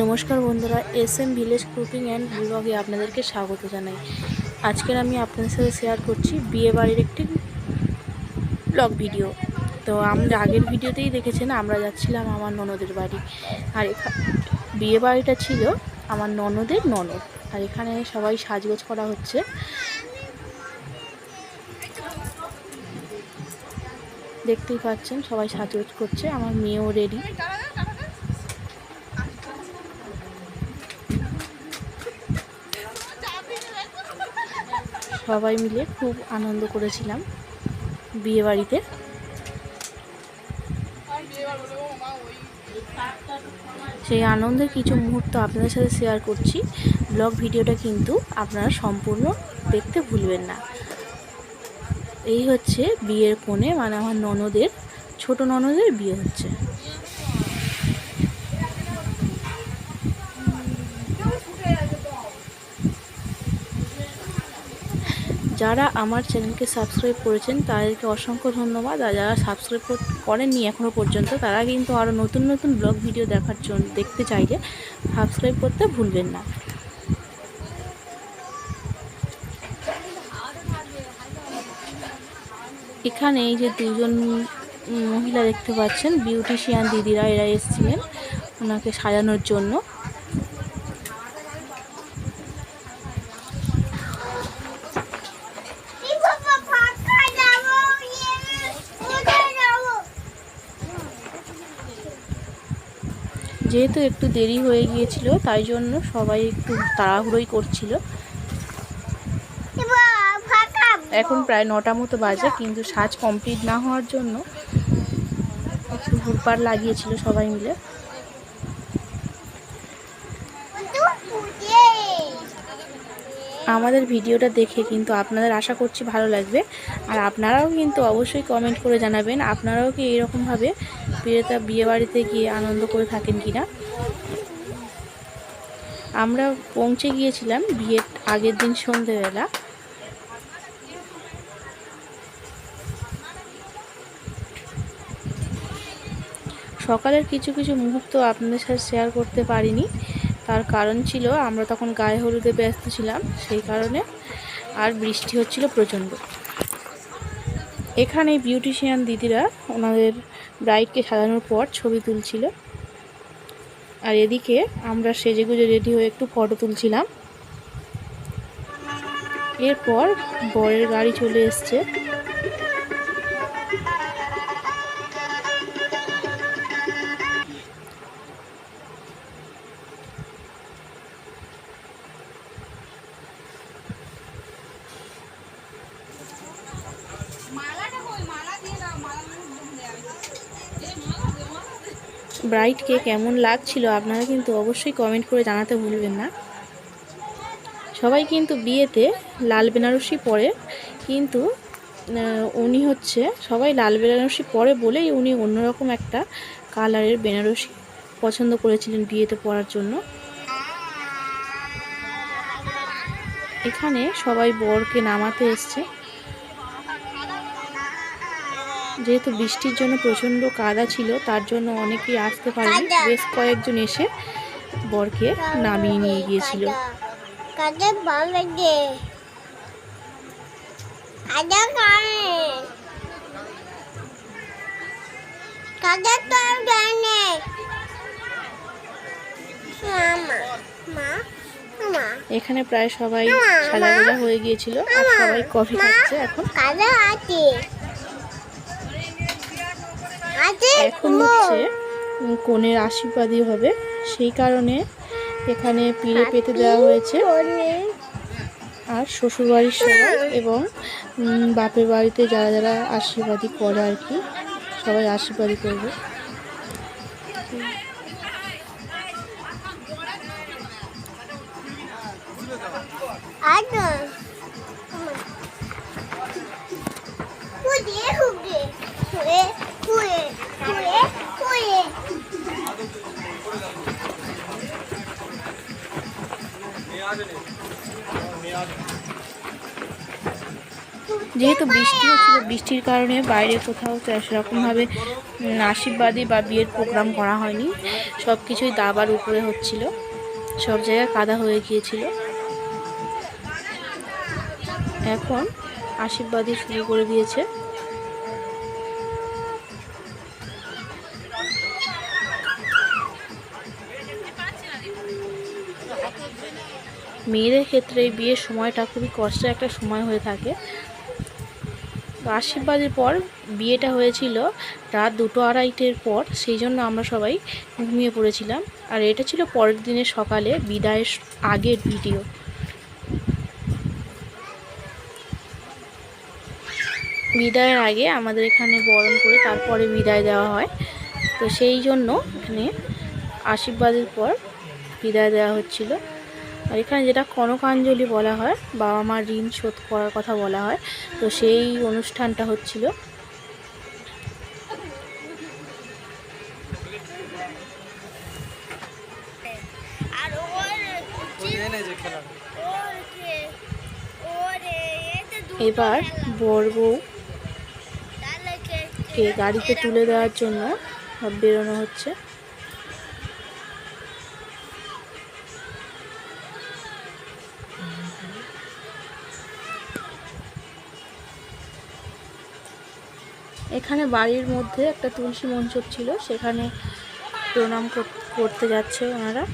নমস্কার বন্ধুরা S M village cooking and ব্লগে আপনাদেরকে স্বাগত জানাই। আজকের আমি আপনাদের সাথে শেয়ার করছি বিয়ে বাড়ির একটি ব্লগ ভিডিও। তো আমরা আগের ভিডিওতেই দেখেছেন, আমরা যাচ্ছিলাম আমার ননদের বাড়ি। আর বিয়ে বাড়িটা ছিল আমার ননদের ননদ। আর এখানে সবাই সাজগোজ করা হচ্ছে। দেখতেই পাচ্ছেন, সবাই সাজগোজ করছে, আমার মেয়েও রেডি সবাই মিলে খুব আনন্দ করেছিলাম বিয়ে বাড়িতে সেই আনন্দের কিছু মুহূর্ত আপনাদের সাথে শেয়ার করছি। ব্লগ ভিডিওটা কিন্তু আপনারা সম্পূর্ণ দেখতে ভুলবেন না। এই হচ্ছে বিয়ের কোণে মানে আমার ননদের, ছোট ননদের বিয়ে হচ্ছে। যারা আমার চ্যানেলকে সাবস্ক্রাইব করেছেন, তাদেরকে অসংখ্য ধন্যবাদ। আর যারা সাবস্ক্রাইব করেননি এখনও পর্যন্ত, তারা কিন্তু আরও নতুন নতুন ব্লগ ভিডিও দেখার জন্য দেখতে চাইলে সাবস্ক্রাইব করতে ভুলবেন না। এখানে এই যে দুজন মহিলা দেখতে পাচ্ছেন, বিউটিশিয়ান দিদিরা, এরা এসেছিলেন ওনাকে সাজানোর জন্য। যেহেতু একটু দেরি হয়ে গিয়েছিল, তাই জন্য সবাই একটু তাড়াহুড়োই করছিল। এখন প্রায় নটা মতো বাজে, কিন্তু সাজ কমপ্লিট না হওয়ার জন্য একটু হুড়পাড় লাগিয়েছিল সবাই মিলে। আমাদের ভিডিওটা দেখে কিন্তু আপনাদের আশা করছি ভালো লাগবে। আর আপনারাও কিন্তু অবশ্যই কমেন্ট করে জানাবেন, আপনারাও কি এরকমভাবে বিয়েটা বিয়ে বাড়িতে গিয়ে আনন্দ করে থাকেন কি না আমরা পৌঁছে গিয়েছিলাম বিয়ের আগের দিন সন্ধেবেলা। সকালের কিছু কিছু মুহূর্ত আপনাদের সাথে শেয়ার করতে পারিনি। তার কারণ ছিল, আমরা তখন গায়ে হলুদে ব্যস্ত ছিলাম, সেই কারণে আর বৃষ্টি হচ্ছিল প্রচণ্ড। এখানে বিউটিশিয়ান দিদিরা ওনাদের ব্রাইডকে সাজানোর পর ছবি তুলছিল। আর এদিকে আমরা সেজেগুজে রেডি হয়ে একটু ফটো তুলছিলাম। এরপর বরের গাড়ি চলে এসছে। ব্রাইডকে কেমন লাগছিল আপনারা কিন্তু অবশ্যই কমেন্ট করে জানাতে ভুলবেন না। সবাই কিন্তু বিয়েতে লাল বেনারসি পরে, কিন্তু উনি হচ্ছে, সবাই লাল বেনারসি পরে বলেই উনি অন্যরকম একটা কালারের বেনারসি পছন্দ করেছিলেন বিয়েতে পরার জন্য। এখানে সবাই বরকে নামাতে এসছে। যেহেতু বৃষ্টির জন্য প্রচণ্ড কাদা ছিল তার জন্য অনেকেই আসতে পারেনি। বেশ কয়েকজন এসে বরকে নামিয়ে নিয়ে গিয়েছিল। এখানে প্রায় সবাই সাজাগোজা হয়ে গিয়েছিল আর সবাই কফি খাচ্ছে এখন। আছে আছে। এখন হচ্ছে কনের আশীর্বাদই হবে। সেই কারণে এখানে পিড়ে পেতে দেওয়া হয়েছে। আর শ্বশুরবাড়ির সবাই এবং বাপের বাড়িতে যারা যারা আশীর্বাদী করে আর কি সবাই আশীর্বাদী করবে। যেহেতু বৃষ্টি হচ্ছিল। বৃষ্টির কারণে বাইরে কোথাও তো সেরকমভাবে আশীর্বাদী বা বিয়ের প্রোগ্রাম করা হয়নি। সব কিছুই দাবার উপরে হচ্ছিল। সব জায়গায় কাদা হয়ে গিয়েছিল। এখন আশীর্বাদই শুরু করে দিয়েছে। মেয়েদের ক্ষেত্রে এই বিয়ের সময়টা খুবই কষ্টের একটা সময় হয়ে থাকে। তো আশীর্বাদের পর বিয়েটা হয়েছিল রাত দুটো আড়াইটের পর, সেই জন্য আমরা সবাই ঘুমিয়ে পড়েছিলাম। আর এটা ছিল পরের দিনের সকালে বিদায়ের আগের ভিডিও। বিদায়ের আগে আমাদের এখানে বরণ করে তারপরে বিদায় দেওয়া হয়। তো সেই জন্য এখানে আশীর্বাদের পর বিদায় দেওয়া হচ্ছিল। আর এখানে যেটা কনকাঞ্জলি বলা হয় বাবা মার ঋণ শোধ করার কথা বলা হয় তো সেই অনুষ্ঠানটা হচ্ছিল। এবার। বর বউ কে কে গাড়িতে তুলে দেওয়ার জন্য সব বেরোনো হচ্ছে। এখানে বাড়ির মধ্যে একটা তুলসী মঞ্চ ছিল সেখানে প্রণাম করতে যাচ্ছে ওনারা।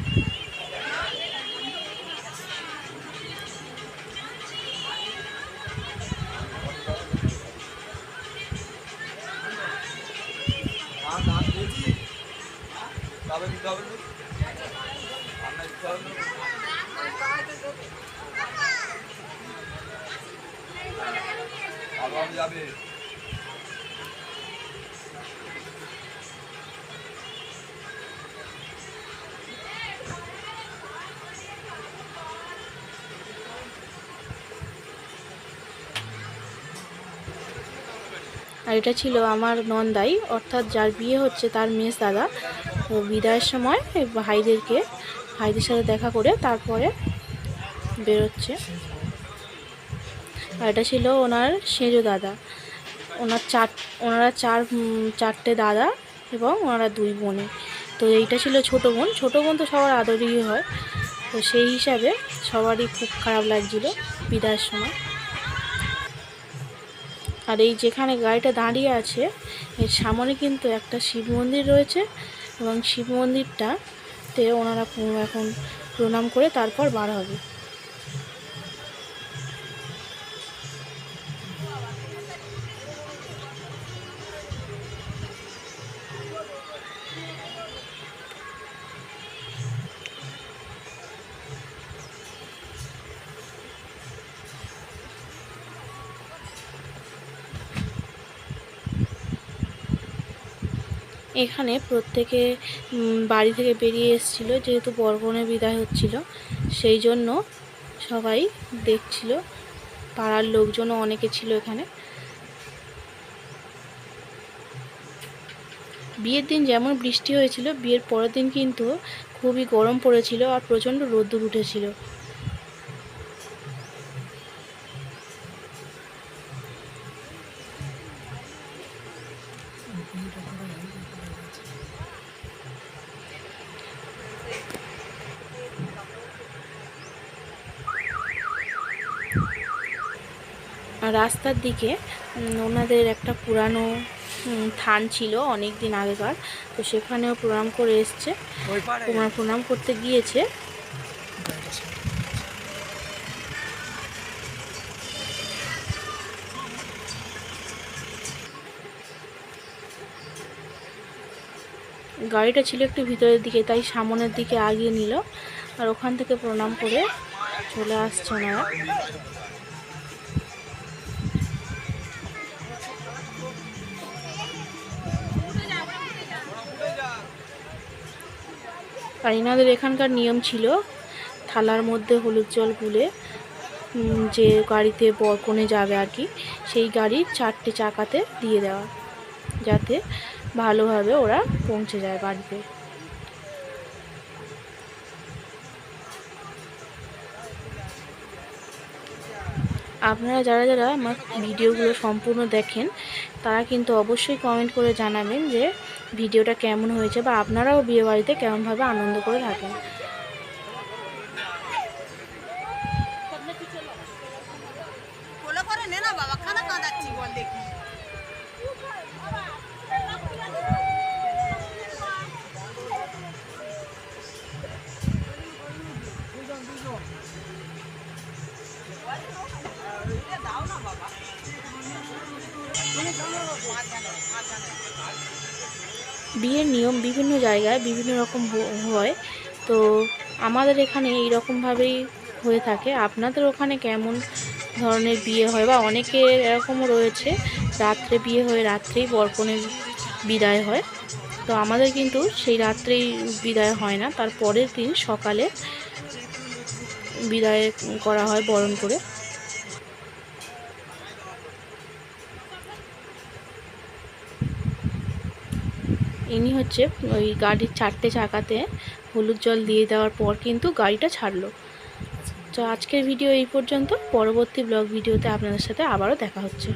যাবে। আর এটা ছিল আমার নন্দাই, অর্থাৎ যার বিয়ে হচ্ছে তার মেস দাদা তো বিদায়ের সময় ভাইদেরকে, ভাইদের সাথে দেখা করে তারপরে বেরোচ্ছে। আর এটা ছিল ওনার সেজো দাদা। ওনার চার, ওনারা চার চারটে দাদা এবং ওনারা দুই বোনে। তো এইটা ছিল ছোট বোন। ছোট বোন তো সবার আদরই হয়। তো সেই হিসাবে সবারই খুব খারাপ লাগছিল বিদায়ের সময়। আর এই যেখানে গাড়িটা দাঁড়িয়ে আছে, এর সামনে কিন্তু একটা শিব মন্দির রয়েছে এবং শিব মন্দিরটাতে ওনারা এখন প্রণাম করে তারপর বার হবে। এখানে প্রত্যেকে বাড়ি থেকে বেরিয়ে এসেছিল, যেহেতু বরগণের বিদায় হচ্ছিল। সেই জন্য সবাই দেখছিল, পাড়ার লোকজনও অনেকে ছিল এখানে। বিয়ের দিন যেমন বৃষ্টি হয়েছিল, বিয়ের পরের দিন কিন্তু খুবই গরম পড়েছিল আর প্রচণ্ড রোদ্দুর উঠেছিল। রাস্তার দিকে ওনাদের একটা পুরানো থান ছিল অনেক দিন আগেকার। তো সেখানেও প্রণাম করে এসছে। ওনারা প্রণাম করতে গিয়েছে। গাড়িটা ছিল একটু ভিতরের দিকে তাই সামনের দিকে আগিয়ে নিল। আর ওখান থেকে প্রণাম করে চলে আসছে ওনারা। আর এনাদের এখানকার নিয়ম ছিল থালার মধ্যে হলুদ জল গুলে যে গাড়িতে বরকনে যাবে আর কি, সেই গাড়ির চারটে চাকাতে দিয়ে দেওয়া, যাতে ভালোভাবে ওরা পৌঁছে যায় বাড়িতে। আপনারা যারা যারা আমার ভিডিওগুলো সম্পূর্ণ দেখেন, তারা কিন্তু অবশ্যই কমেন্ট করে জানাবেন যে ভিডিওটা কেমন হয়েছে বা আপনারাও বিয়েবাড়িতে কেমনভাবে আনন্দ করে থাকেন? বিয়ের নিয়ম বিভিন্ন জায়গায় বিভিন্ন রকম হয়। তো আমাদের এখানে এই রকমভাবেই হয়ে থাকে। আপনাদের ওখানে কেমন ধরনের বিয়ে হয় বা অনেকের এরকমও রয়েছে, রাত্রে বিয়ে হয়ে, রাত্রেই বরকনের বিদায় হয়। তো আমাদের কিন্তু সেই রাত্রেই বিদায় হয় না, তার পরের দিন সকালে বিদায় করা হয় বরণ করে। ইনি হচ্ছে ওই গাড়ির চারটে চাকাতে হলুদ জল দিয়ে দেওয়ার পর কিন্তু গাড়িটা ছাড়লো। তো আজকের ভিডিও এই পর্যন্ত। পরবর্তী ব্লগ ভিডিওতে আপনাদের সাথে আবারও দেখা হচ্ছে।